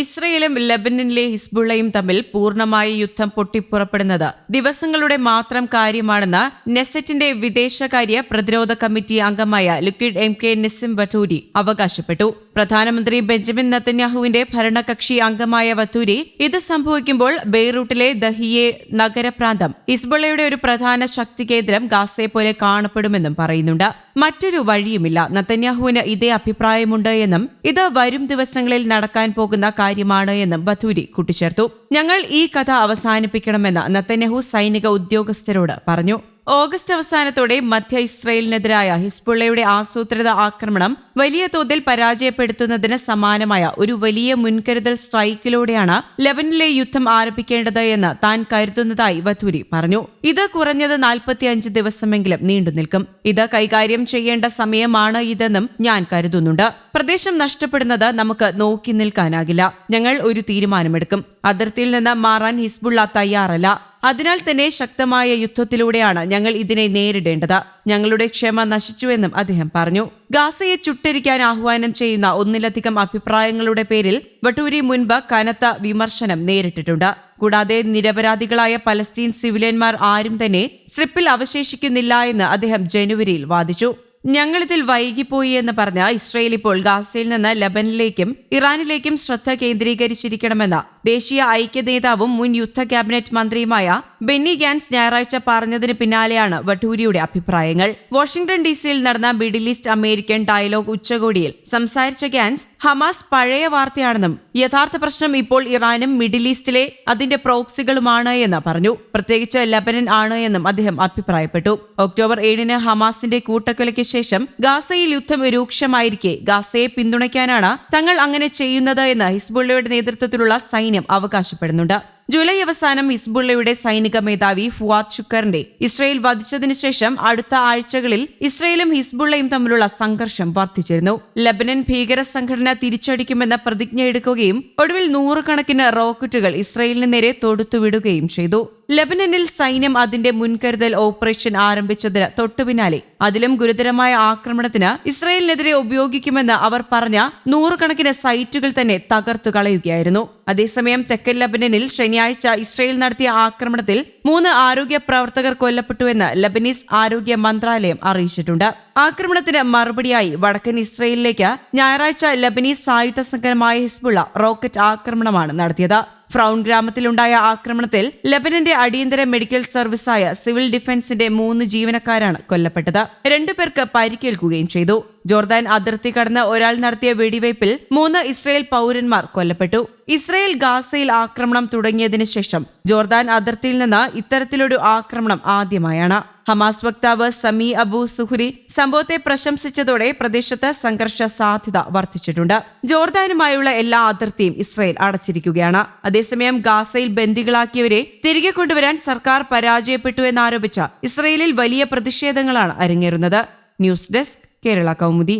ഇസ്രയേലും ലബനനിലെ ഹിസ്ബുള്ളയും തമ്മിൽ പൂർണമായ യുദ്ധം പൊട്ടിപ്പുറപ്പെടുന്നത്. ദിവസങ്ങളുടെ മാത്രം കാര്യമാണെന്ന് നെസറ്റിന്റെ വിദേശകാര്യ പ്രതിരോധ കമ്മിറ്റി അംഗമായ Likud M K Nissim Vaturi അവകാശപ്പെട്ടു. പ്രധാനമന്ത്രി ബെഞ്ചമിൻ നത്തന്യാഹുവിന്റെ ഭരണകക്ഷി അംഗമായ വത്തൂരി ഇത് സംഭവിക്കുമ്പോൾ ബെയ്റൂട്ടിലെ ദഹിയെ നഗരപ്രാന്തം. ഹിസ്ബുള്ളയുടെ ഒരു പ്രധാന ശക്തി കേന്ദ്രം ഗാസയെ പോലെ കാണപ്പെടുമെന്നും പറയുന്നുണ്ട്. മറ്റൊരു വഴിയുമില്ല. നത്തന്യാഹുവിന് ഇതേ അഭിപ്രായമുണ്ട് എന്നും ഇത് വരും ദിവസങ്ങളിൽ നടക്കാൻ പോകുന്ന കാര്യമാണ് എന്നും ബഥൂരി കൂട്ടിച്ചേർത്തു. ഞങ്ങൾ ഈ കഥ അവസാനിപ്പിക്കണമെന്ന് നത്തന്യാഹു സൈനിക ഉദ്യോഗസ്ഥരോട് പറഞ്ഞു. ഓഗസ്റ്റ് അവസാനത്തോടെ മധ്യ ഇസ്രയേലിനെതിരായ ഹിസ്ബുള്ളയുടെ ആസൂത്രിത ആക്രമണം വലിയ തോതിൽ പരാജയപ്പെടുത്തുന്നതിന് സമാനമായ ഒരു വലിയ മുൻകരുതൽ സ്ട്രൈക്കിലൂടെയാണ് ലെബനിലെ യുദ്ധം ആരംഭിക്കേണ്ടത് എന്ന് താൻ കരുതുന്നതായി വധൂരി പറഞ്ഞു. ഇത് കുറഞ്ഞത് നാൽപ്പത്തിയഞ്ച് ദിവസമെങ്കിലും നീണ്ടു നിൽക്കും. ഇത് കൈകാര്യം ചെയ്യേണ്ട സമയമാണ് ഇതെന്നും ഞാൻ കരുതുന്നുണ്ട്. പ്രദേശം നഷ്ടപ്പെടുന്നത് നമുക്ക് നോക്കി നിൽക്കാനാകില്ല. ഞങ്ങൾ ഒരു തീരുമാനമെടുക്കും. അതിർത്തിയിൽ നിന്ന് മാറാൻ ഹിസ്ബുള്ള തയ്യാറല്ല. അതിനാൽ തന്നെ ശക്തമായ യുദ്ധത്തിലൂടെയാണ് ഞങ്ങൾ ഇതിനെ നേരിടേണ്ടത്. ഞങ്ങളുടെ ക്ഷമ നശിച്ചുവെന്നും അദ്ദേഹം പറഞ്ഞു. ഗാസയെ ചുട്ടരിക്കാൻ ആഹ്വാനം ചെയ്യുന്ന ഒന്നിലധികം അഭിപ്രായങ്ങളുടെ പേരിൽ വട്ടൂരി മുൻപ് കനത്ത വിമർശനം നേരിട്ടിട്ടുണ്ട്. കൂടാതെ നിരപരാധികളായ പലസ്തീൻ സിവിലിയന്മാർ ആരും തന്നെ സ്ട്രിപ്പിൽ അവശേഷിക്കുന്നില്ല എന്ന് അദ്ദേഹം ജനുവരിയിൽ വാദിച്ചു. ഞങ്ങളിതിൽ വൈകിപ്പോയി എന്ന് പറഞ്ഞ ഇസ്രയേൽ ഇപ്പോൾ ഗാസയിൽ നിന്ന് ലബനിലേക്കും ഇറാനിലേക്കും ശ്രദ്ധ കേന്ദ്രീകരിച്ചിരിക്കണമെന്ന് ദേശീയ ഐക്യ നേതാവും മുൻ യുദ്ധ ക്യാബിനറ്റ് മന്ത്രിയുമായ ബെന്നി ഗാൻസ് ഞായറാഴ്ച പറഞ്ഞതിന് പിന്നാലെയാണ് വട്ടൂരിയുടെ അഭിപ്രായങ്ങൾ. വാഷിംഗ്ടൺ ഡി സിയിൽ നടന്ന മിഡിൽ ഈസ്റ്റ് അമേരിക്കൻ ഡയലോഗ് ഉച്ചകോടിയിൽ സംസാരിച്ച ഗാൻസ് ഹമാസ് പഴയ വാർത്തയാണെന്നും യഥാർത്ഥ പ്രശ്നം ഇപ്പോൾ ഇറാനും മിഡിൽ ഈസ്റ്റിലെ അതിന്റെ പ്രോക്സികളുമാണ് എന്ന് പറഞ്ഞു. പ്രത്യേകിച്ച് ലബനൻ ആണ് എന്നും അദ്ദേഹം അഭിപ്രായപ്പെട്ടു. ഒക്ടോബർ ഏഴിന് ഹമാസിന്റെ കൂട്ടക്കൊലയ്ക്ക് ശേഷം ഗാസയിൽ യുദ്ധം രൂക്ഷമായിരിക്കെ ഗാസയെ പിന്തുണയ്ക്കാനാണ് തങ്ങൾ അങ്ങനെ ചെയ്യുന്നത് എന്ന് ഹിസ്ബുള്ളയുടെ നേതൃത്വത്തിലുള്ള സൈന്യം അവകാശപ്പെടുന്നുണ്ട്. ജൂലൈ അവസാനം ഹിസ്ബുള്ളയുടെ സൈനിക മേധാവി ഫുവാദ് ഷുക്കറിന്റെ ഇസ്രയേൽ വധിച്ചതിനു ശേഷം അടുത്ത ആഴ്ചകളിൽ ഇസ്രയേലും ഹിസ്ബുള്ളയും തമ്മിലുള്ള സംഘർഷം വർദ്ധിച്ചിരുന്നു. ലബനൻ ഭീകര സംഘടന തിരിച്ചടിക്കുമെന്ന പ്രതിജ്ഞ എടുക്കുകയും ഒടുവിൽ നൂറുകണക്കിന് റോക്കറ്റുകൾ ഇസ്രയേലിന് നേരെ തൊടുത്തുവിടുകയും ചെയ്തു. ലബനനിൽ സൈന്യം അതിന്റെ മുൻകരുതൽ ഓപ്പറേഷൻ ആരംഭിച്ചതിന് തൊട്ടുപിന്നാലെ അതിലും ഗുരുതരമായ ആക്രമണത്തിന് ഇസ്രയേലിനെതിരെ ഉപയോഗിക്കുമെന്ന് അവർ പറഞ്ഞ നൂറുകണക്കിന് സൈറ്റുകൾ തന്നെ തകർത്തു കളയുകയായിരുന്നു അതേസമയം തെക്കൻ ലബനനിൽ ശനിയാഴ്ച ഇസ്രയേൽ നടത്തിയ ആക്രമണത്തിൽ മൂന്ന് ആരോഗ്യ പ്രവർത്തകർ കൊല്ലപ്പെട്ടുവെന്ന് ലബനീസ് ആരോഗ്യ മന്ത്രാലയം അറിയിച്ചിട്ടുണ്ട്. ആക്രമണത്തിന് മറുപടിയായി വടക്കൻ ഇസ്രയേലിലേക്ക് ഞായറാഴ്ച ലബനീസ് സായുധ സംഘമായ ഹിസ്ബുള്ള റോക്കറ്റ് ആക്രമണമാണ് നടത്തിയത്. ഫ്രൗൺ ഗ്രാമത്തിലുണ്ടായ ആക്രമണത്തിൽ ലബനന്റെ അടിയന്തര മെഡിക്കൽ സർവീസായ സിവിൽ ഡിഫൻസിന്റെ മൂന്ന് ജീവനക്കാരാണ് കൊല്ലപ്പെട്ടത്. രണ്ടുപേർക്ക് പരിക്കേൽക്കുകയും ചെയ്തു. ജോർദാൻ അതിർത്തി കടന്ന് ഒരാൾ നടത്തിയ വെടിവയ്പിൽ മൂന്ന് ഇസ്രയേൽ പൗരന്മാർ കൊല്ലപ്പെട്ടു. ഇസ്രയേൽ ഗാസയിൽ ആക്രമണം തുടങ്ങിയതിനു ശേഷം ജോർദാൻ അതിർത്തിയിൽ നിന്ന് ഇത്തരത്തിലൊരു ആക്രമണം ആദ്യമായാണ്. ഹമാസ് വക്താവ് സമി അബു സുഹുരി സംഭവത്തെ പ്രശംസിച്ചതോടെ പ്രദേശത്ത് സംഘർഷ സാധ്യത വർദ്ധിച്ചിട്ടുണ്ട്. ജോർദാനുമായുള്ള എല്ലാ അതിർത്തിയും ഇസ്രയേൽ അടച്ചിരിക്കുകയാണ്. അതേസമയം ഗാസയിൽ ബന്ദികളാക്കിയവരെ തിരികെ കൊണ്ടുവരാൻ സർക്കാർ പരാജയപ്പെട്ടു എന്നാരോപിച്ച ഇസ്രയേലിൽ വലിയ പ്രതിഷേധങ്ങളാണ് അരങ്ങേറുന്നത്. News desk Kerala Kaumudi.